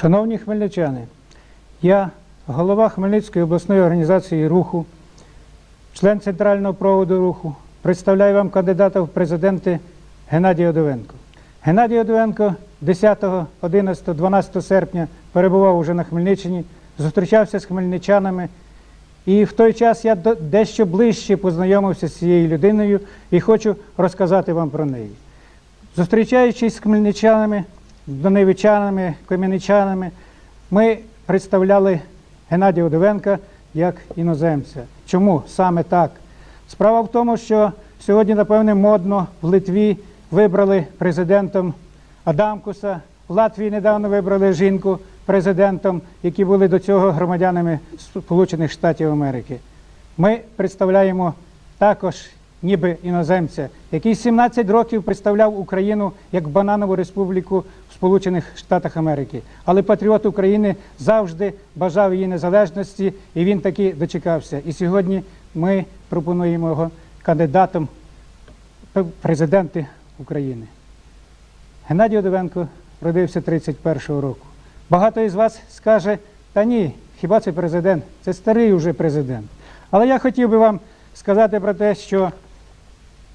Шановні хмельничани, я голова Хмельницької обласної організації руху, член Центрального проводу руху, представляю вам кандидата в президенти Геннадія Одовенко. Геннадій Одовенко 10, 11, 12 серпня перебував уже на Хмельниччині, зустрічався з хмельничанами. І в той час я дещо ближче познайомився з цією людиною і хочу розказати вам про неї. Зустрічаючись з хмельничанами, доневичанами, кам'яничанами, ми представляли Геннадія Удовенка як іноземця. Чому саме так? Справа в тому, що сьогодні, напевне, модно в Литві вибрали президентом Адамкуса, в Латвії недавно вибрали жінку президентом, які були до цього громадянами Сполучених Штатів Америки. Ми представляємо також ніби іноземця, який 17 років представляв Україну як бананову республіку в Сполучених Штатах Америки. Але патріот України завжди бажав її незалежності, і він таки дочекався. І сьогодні ми пропонуємо його кандидатом президенти України. Геннадій Одовенко родився 31-го року. Багато із вас скаже, та ні, хіба це президент? Це старий уже президент. Але я хотів би вам сказати про те, що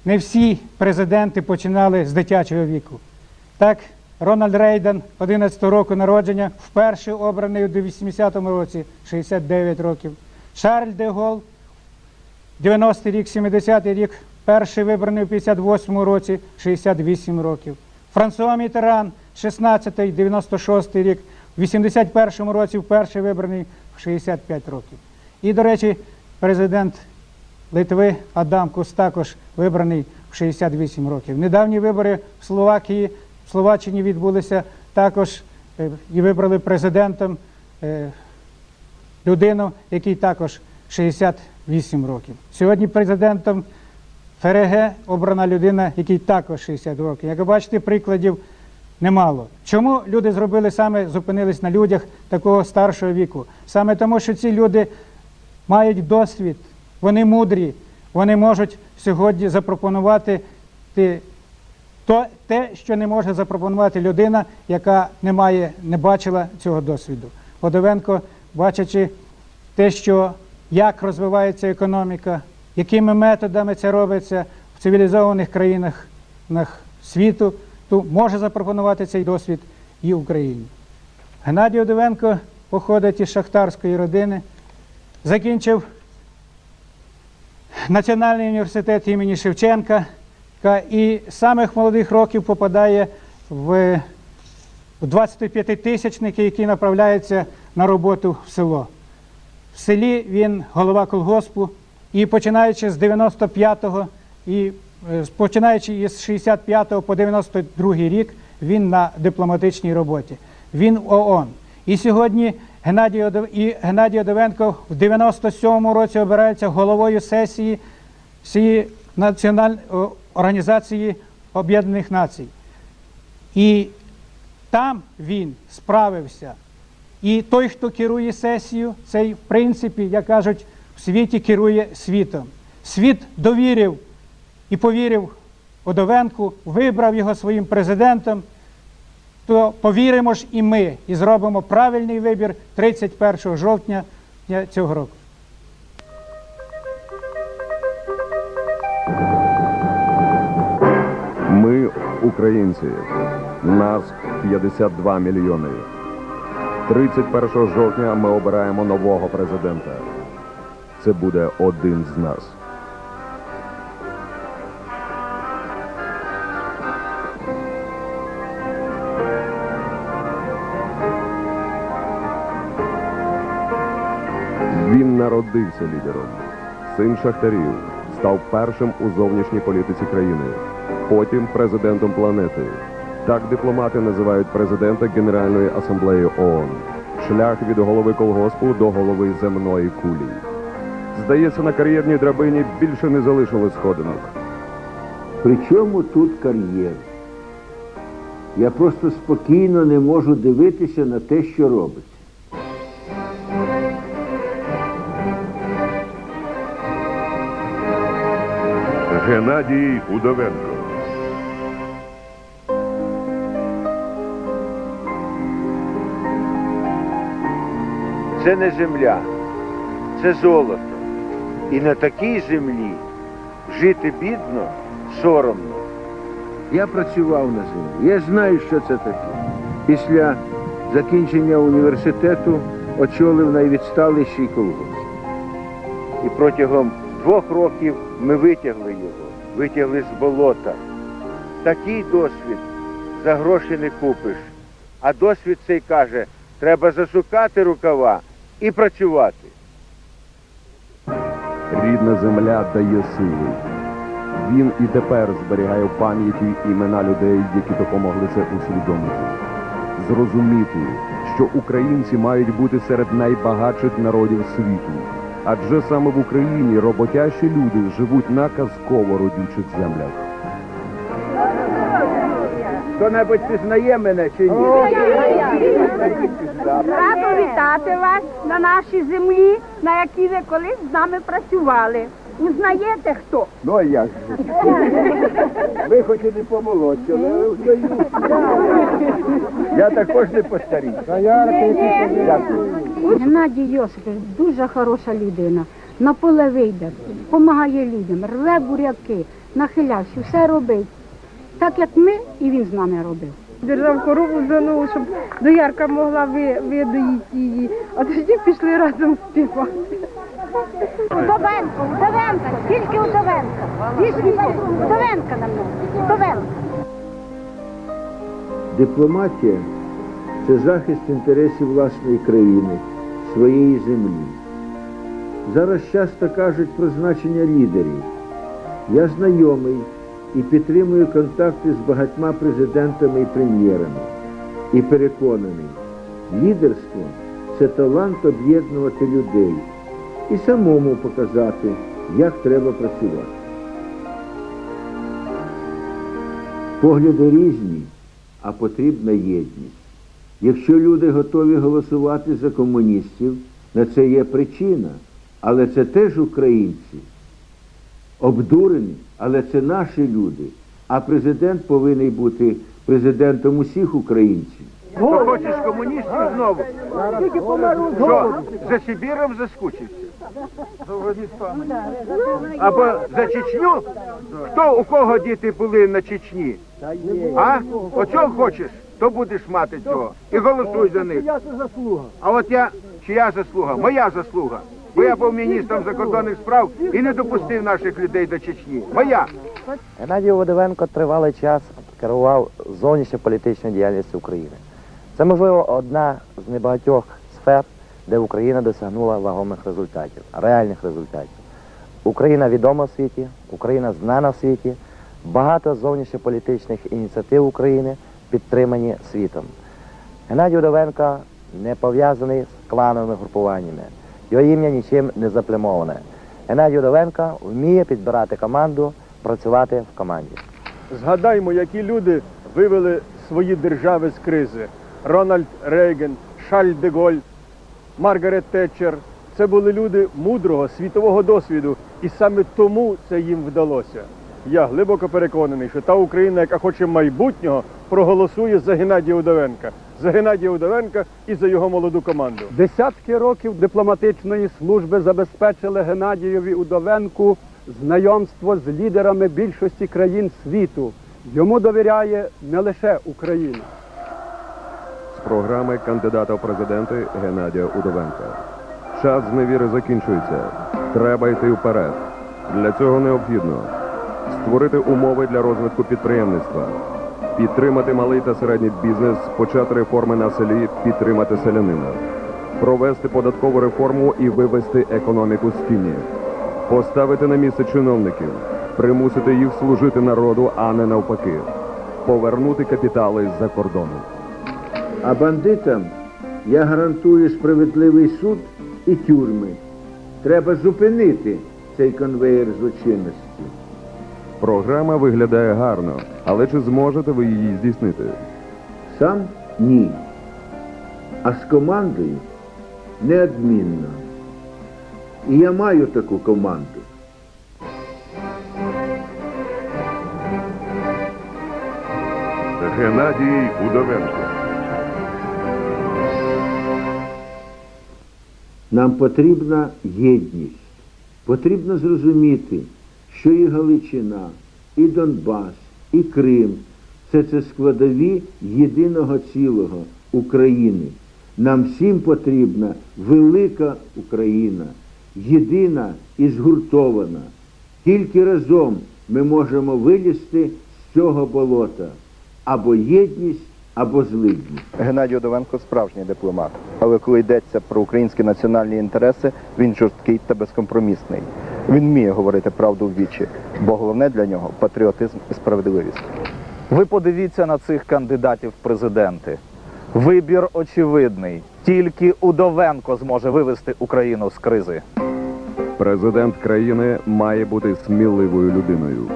не всі президенти починали з дитячого віку. Так, Рональд Рейден, 11 року народження, вперше обраний у 80-му році, 69 років. Шарль де Гол, 90-й рік, 70-й рік, перший вибраний у 58-му році, 68 років. Франсуа Мітеран, 16-й, 96-й рік, в 81-му році вперше вибраний в 65 років. І, до речі, президент Литви Адам Кус також вибраний в 68 років. Недавні вибори в Словакії, в Словаччині відбулися також е, і вибрали президентом е, людину, який також 68 років. Сьогодні президентом ФРГ обрана людина, який також 60 років. Як ви бачите, прикладів немало. Чому люди зробили саме, зупинились на людях такого старшого віку? Саме тому, що ці люди мають досвід, вони мудрі, вони можуть сьогодні запропонувати ти- то, те, що не може запропонувати людина, яка не має, не бачила цього досвіду. Одовенко, бачачи те, що як розвивається економіка, якими методами це робиться в цивілізованих країнах світу, то може запропонувати цей досвід і Україні. Геннадій Одовенко походить із шахтарської родини, закінчив Національний університет імені Шевченка ка- і з самих молодих років попадає в 25-тисячники, які направляються на роботу в село. В селі він голова колгоспу, і починаючи з 95-го і е, починаючи із 65 по 92 й рік, він на дипломатичній роботі. Він в ООН. І сьогодні Геннадій, Одовенко в 97-му році обирається головою сесії всієї національної організації Об'єднаних Націй. І там він справився. І той, хто керує сесією, цей, в принципі, як кажуть, в світі керує світом. Світ довірив і повірив Одовенку, вибрав його своїм президентом, то повіримо ж і ми, і зробимо правильний вибір 31 жовтня цього року. Ми українці. Нас 52 мільйони. 31 жовтня ми обираємо нового президента. Це буде один з нас. Він народився лідером. Син шахтарів став першим у зовнішній політиці країни, потім президентом планети. Так дипломати називають президента Генеральної асамблеї ООН. Шлях від голови колгоспу до голови земної кулі. Здається, на кар'єрній драбині більше не залишилось сходинок. Причому тут кар'єр? Я просто спокійно не можу дивитися на те, що робиться. Геннадій Удовенко. це не земля, це золото. І на такій землі жити бідно соромно. Я працював на землі, я знаю, що це таке. Після закінчення університету очолив найвідсталіший колгосп. І протягом двох років ми витягли його, витягли з болота. Такий досвід за гроші не купиш. А досвід цей каже, треба засукати рукава і працювати. Рідна земля дає сили. Він і тепер зберігає в пам'яті імена людей, які допомогли це усвідомити. Зрозуміти, що українці мають бути серед найбагатших народів світу. Адже саме в Україні роботящі люди живуть на казково родючих землях. Хто-небудь пізнає мене чи ні? Радо вітати вас на нашій землі, на якій ви колись з нами працювали. Узнаєте хто? Ну а як же? Ви хоч і не помолодці, але взнаю. Я також не постарів. Дякую. Геннадій Йосипович дуже хороша людина. На поле вийде, допомагає людям, рве буряки, нахилявся, все робить. Так як ми, і він з нами робив. Держав корову зону, щоб доярка могла ви, видоїти її, а тоді пішли разом співати. Удовенко, Удовенко, тільки Удовенко. Удовенка на мною. Удовенко. Дипломатія це захист інтересів власної країни, своєї землі. Зараз часто кажуть про значення лідерів. Я знайомий і підтримую контакти з багатьма президентами і прем'єрами. І переконаний, лідерство це талант об'єднувати людей і самому показати, як треба працювати. Погляди різні, а потрібна єдність. Якщо люди готові голосувати за комуністів, на це є причина, але це теж українці. Обдурені, але це наші люди. А президент повинен бути президентом усіх українців. Ти хочеш комуністів знову? Що, за Сибіром заскучився? Або за Чечню? Хто у кого діти були на Чечні? А? Оцього хочеш, то будеш мати цього. І голосуй за них. А от я, чия заслуга? Моя заслуга. Бо я був міністром закордонних справ і не допустив наших людей до Чечні. Моя. Геннадій Водовенко тривалий час керував зовнішньополітичною діяльністю України. Це, можливо, одна з небагатьох сфер, де Україна досягнула вагомих результатів, реальних результатів. Україна відома в світі, Україна знана в світі, багато зовнішньополітичних ініціатив України підтримані світом. Геннадій Удовенко не пов'язаний з клановими групуваннями. Його ім'я нічим не заплямоване. Геннадій Удовенко вміє підбирати команду, працювати в команді. Згадаймо, які люди вивели свої держави з кризи. Рональд Рейган, Шарль де Голь, Маргарет Тетчер. Це були люди мудрого світового досвіду, і саме тому це їм вдалося. Я глибоко переконаний, що та Україна, яка хоче майбутнього, проголосує за Геннадія Удовенка, за Геннадія Удовенка і за його молоду команду. Десятки років дипломатичної служби забезпечили Геннадієві Удовенку знайомство з лідерами більшості країн світу. Йому довіряє не лише Україна. Програми кандидата в президенти Геннадія Удовенка. Час зневіри закінчується. Треба йти вперед. Для цього необхідно створити умови для розвитку підприємництва, підтримати малий та середній бізнес, почати реформи на селі, підтримати селянина, провести податкову реформу і вивести економіку з тіні, поставити на місце чиновників, примусити їх служити народу, а не навпаки, повернути капітали з-за кордону. А бандитам я гарантую справедливий суд і тюрми. Треба зупинити цей конвеєр злочинності. Програма виглядає гарно, але чи зможете ви її здійснити? Сам ні. А з командою неодмінно. І я маю таку команду. Геннадій Удовенко. Нам потрібна єдність. Потрібно зрозуміти, що і Галичина, і Донбас, і Крим це це складові єдиного цілого України. Нам всім потрібна велика Україна, єдина і згуртована. Тільки разом ми можемо вилізти з цього болота або єдність, або злидність. Геннадій Одовенко справжній дипломат. Але коли йдеться про українські національні інтереси, він жорсткий та безкомпромісний. Він вміє говорити правду в вічі, бо головне для нього патріотизм і справедливість. Ви подивіться на цих кандидатів в президенти. Вибір очевидний. Тільки Удовенко зможе вивести Україну з кризи. Президент країни має бути сміливою людиною.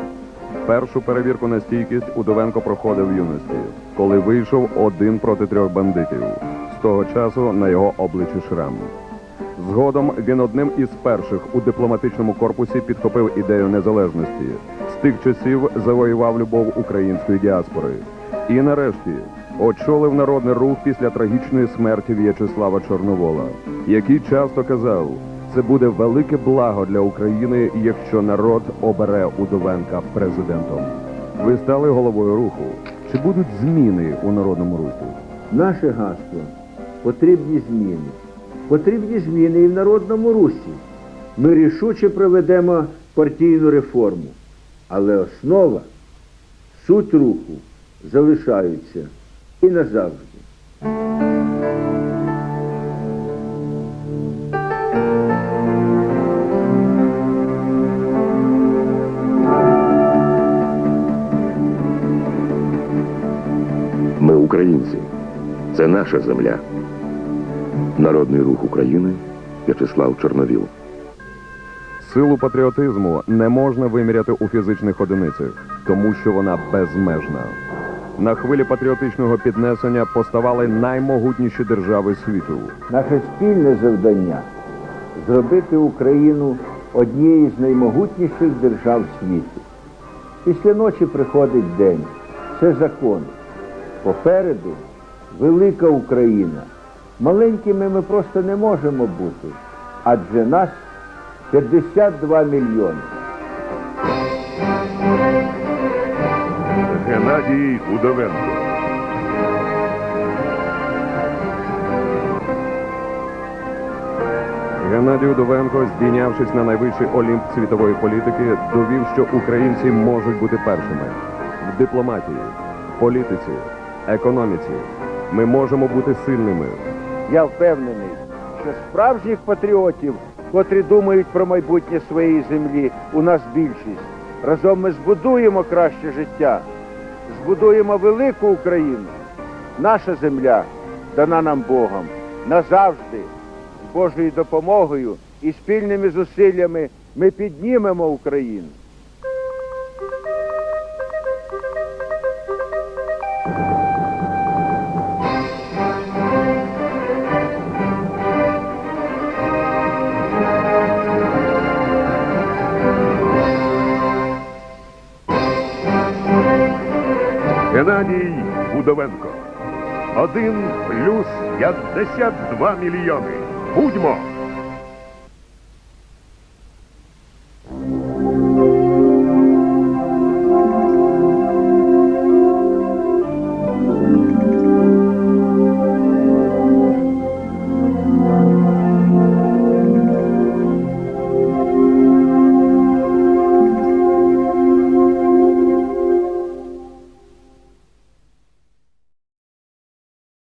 Першу перевірку на стійкість Удовенко проходив в юності, коли вийшов один проти трьох бандитів. З того часу на його обличчі шрам. Згодом він одним із перших у дипломатичному корпусі підхопив ідею незалежності. З тих часів завоював любов української діаспори. І нарешті очолив народний рух після трагічної смерті В'ячеслава Чорновола, який часто казав, це буде велике благо для України, якщо народ обере Удовенка президентом. Ви стали головою руху. Чи будуть зміни у народному русі? Наше гасло потрібні зміни. Потрібні зміни і в народному русі. Ми рішуче проведемо партійну реформу. Але основа, суть руху залишаються і назавжди. Ми українці. Це наша земля. Народний рух України В'ячеслав Чорновіл. Силу патріотизму не можна виміряти у фізичних одиницях, тому що вона безмежна. На хвилі патріотичного піднесення поставали наймогутніші держави світу. Наше спільне завдання зробити Україну однією з наймогутніших держав світу. Після ночі приходить день. Це закон. Попереду велика Україна. Маленькими ми просто не можемо бути, адже нас 52 мільйони. Геннадій Удовенко. Геннадій Удовенко, здійнявшись на найвищий олімп світової політики, довів, що українці можуть бути першими в дипломатії, політиці, економіці. Ми можемо бути сильними. Я впевнений, що справжніх патріотів, котрі думають про майбутнє своєї землі, у нас більшість. Разом ми збудуємо краще життя, збудуємо велику Україну. Наша земля дана нам Богом назавжди. З Божою допомогою і спільними зусиллями ми піднімемо Україну. Геннадій Будовенко Один плюс 52 мільйони. Будьмо!